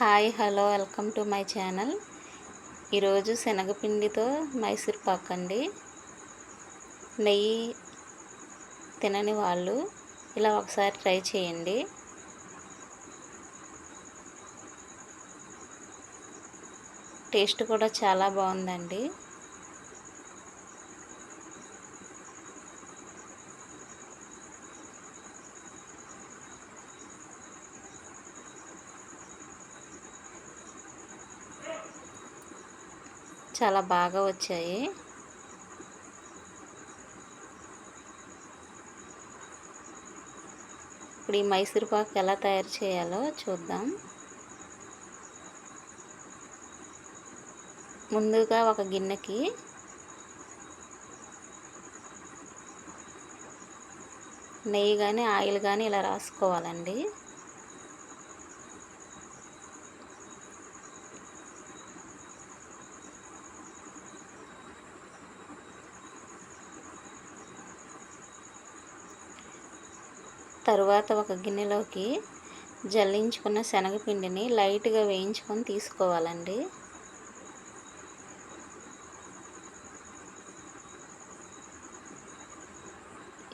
Hi hello welcome to my channel. ఈరోజు శనగపిండితో మైసూర్ పాక్ అండి. నెయ్యి తినని వాళ్ళు ఇలా ఒకసారి ట్రై చేయండి. టేస్ట్ కూడా చాలా బాగుందండి. చాలా బాగా వచ్చాయి. ఇప్పుడు ఈ మైసూర్ పాక్ ఎలా తయారు చేయాలో చూద్దాం. ముందుగా ఒక గిన్నెకి నెయ్యి కానీ ఆయిల్ కానీ ఇలా రాసుకోవాలండి. తరువాత ఒక గిన్నెలోకి జల్లించుకున్న శనగపిండిని లైట్గా వేయించుకొని తీసుకోవాలండి.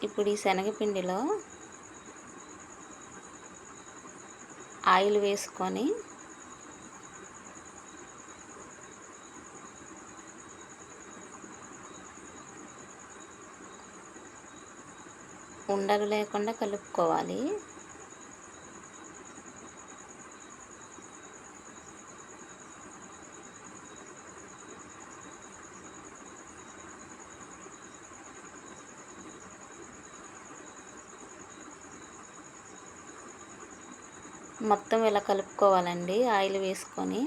ఇప్పుడు ఈ శనగపిండిలో ఆయిల్ వేసుకొని ఉండలు లేకుండా కలుపుకోవాలి. మొత్తం ఇలా కలుపుకోవాలండి. ఆయిల్ వేసుకొని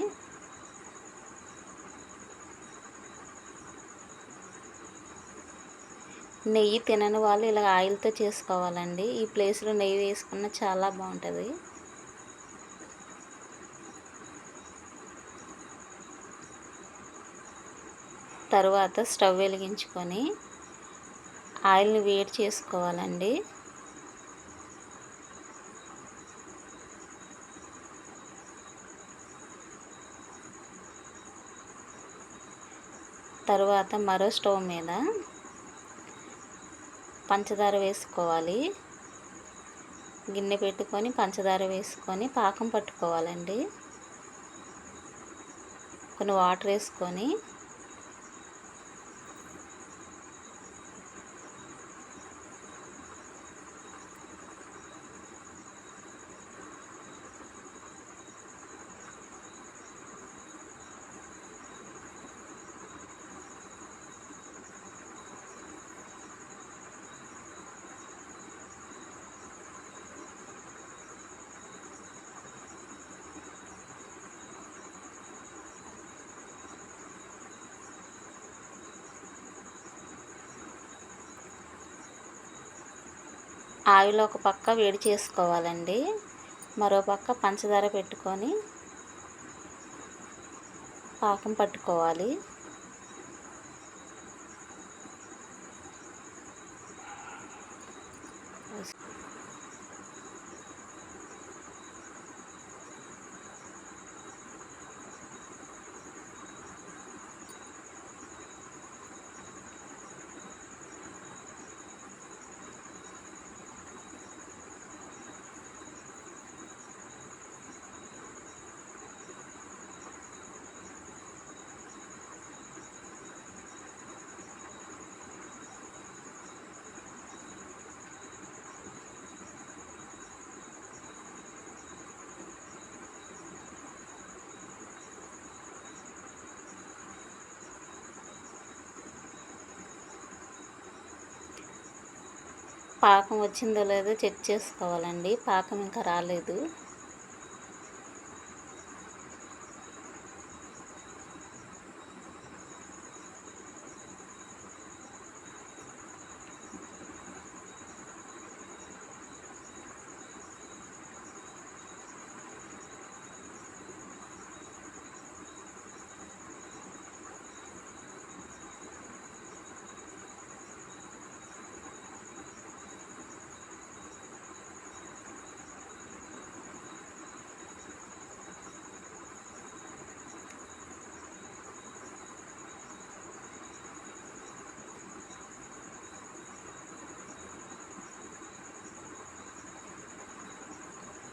నెయ్యి తినని వాళ్ళు ఇలా ఆయిల్తో చేసుకోవాలండి. ఈ ప్లేస్లో నెయ్యి వేసుకున్న చాలా బాగుంటుంది. తర్వాత స్టవ్ వెలిగించుకొని ఆయిల్ని వేడి చేసుకోవాలండి. తర్వాత మరో స్టవ్ మీద పంచదార వేసుకోవాలి. గిన్నె పెట్టుకొని పంచదార వేసుకొని పాకం పట్టుకోవాలండి. కొన్ని వాటర్ వేసుకొని ఆయిల్ ఒక పక్క వేడి చేసుకోవాలండి. మరో పక్క పంచదార పెట్టుకొని పాకం పట్టుకోవాలి. పాకం వచ్చిందో లేదో చెక్ చేసుకోవాలండి. పాకం ఇంకా రాలేదు.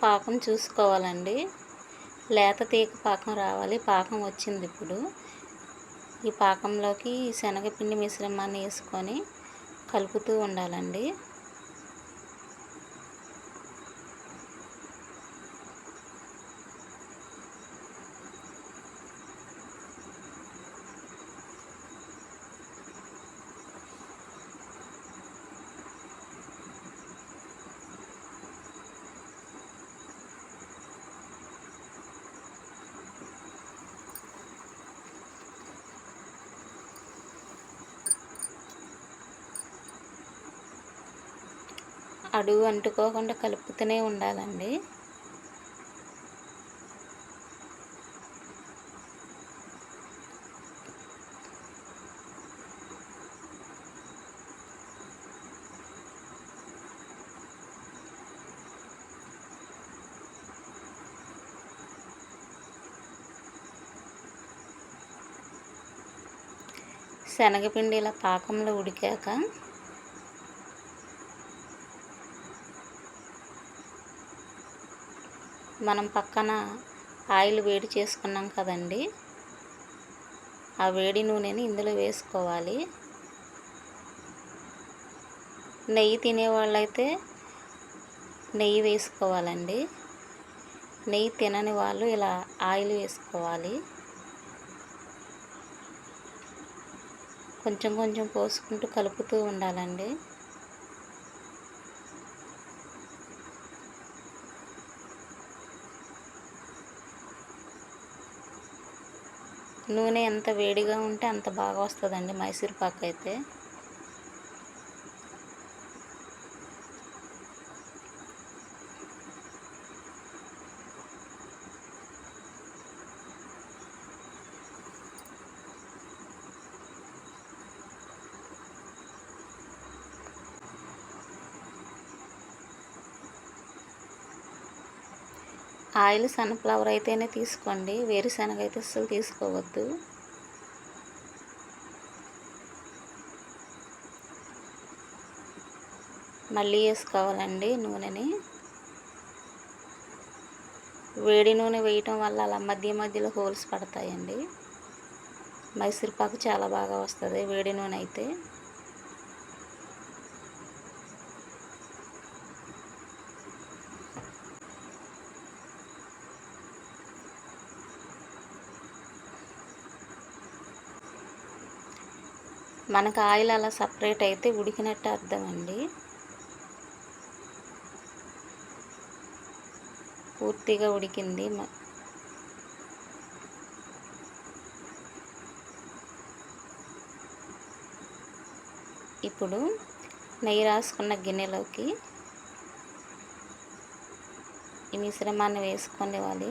పాకం చూసుకోవాలండి. లేత తీగ పాకం రావాలి. పాకం వచ్చింది ఇప్పుడు. ఈ పాకంలోకి శనగపిండి మిశ్రమాన్ని వేసుకొని కలుపుతూ ఉండాలండి. అడుగు అంటుకోకుండా కలుపుతూనే ఉండాలండి. శనగపిండి ఇలా పాకంలో ఉడికాక మనం పక్కన ఆయిల్ వేడి చేసుకున్నాం కదండి. ఆ వేడి నూనెని ఇందులో వేసుకోవాలి. నెయ్యి తినేవాళ్ళైతే నెయ్యి వేసుకోవాలండి. నెయ్యి తినని వాళ్ళు ఇలా ఆయిల్ వేసుకోవాలి. కొంచెం కొంచెం పోసుకుంటూ కలుపుతూ ఉండాలండి. నూనె ఎంత వేడిగా ఉంటే అంత బాగా వస్తుందండి మైసూర్ పాక్ అయితే ఆయిల్ సన్ఫ్లవర్ అయితేనే తీసుకోండి. వేరుశనగ అయితే అస్సలు తీసుకోవద్దు. మళ్ళీ వేసుకోవాలండి నూనెని. వేడి నూనె వేయటం వల్ల అలా మధ్య మధ్యలో హోల్స్ పడతాయండి. మైసూర్పాకు చాలా బాగా వస్తుంది వేడి నూనె అయితే. మనకు ఆయిల్ అలా సపరేట్ అయితే ఉడికినట్టు అర్థం అండి పూర్తిగా ఉడికింది. ఇప్పుడు నెయ్యి రాసుకున్న గిన్నెలోకి ఈ మిశ్రమాన్ని వేసుకొని వాళ్ళు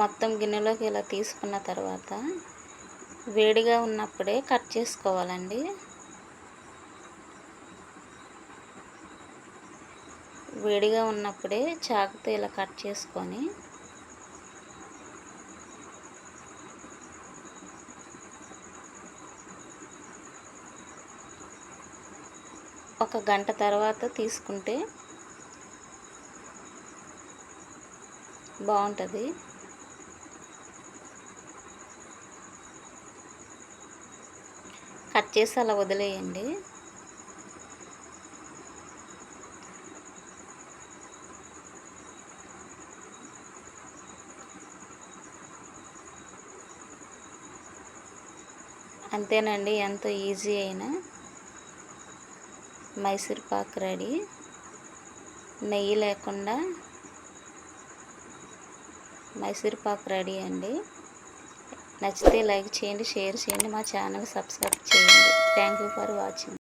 మొత్తం గిన్నెలోకి ఇలా తీసుకున్న తర్వాత వేడిగా ఉన్నప్పుడే కట్ చేసుకోవాలండి. వేడిగా ఉన్నప్పుడే చాకుతో ఇలా కట్ చేసుకొని ఒక గంట తర్వాత తీసుకుంటే బాగుంటుంది. కట్ చేసి అలా వదిలేయండి. అంతేనండి ఎంతో ఈజీ అయిన. మైసూర్ పాక్ రెడీ. నెయ్యి లేకుండా మైసూర్ పాక్ రెడీ అండి. నచ్చితే లైక్ చేయండి షేర్ చేయండి మా ఛానల్ సబ్స్క్రైబ్ చేయండి. Thank you for watching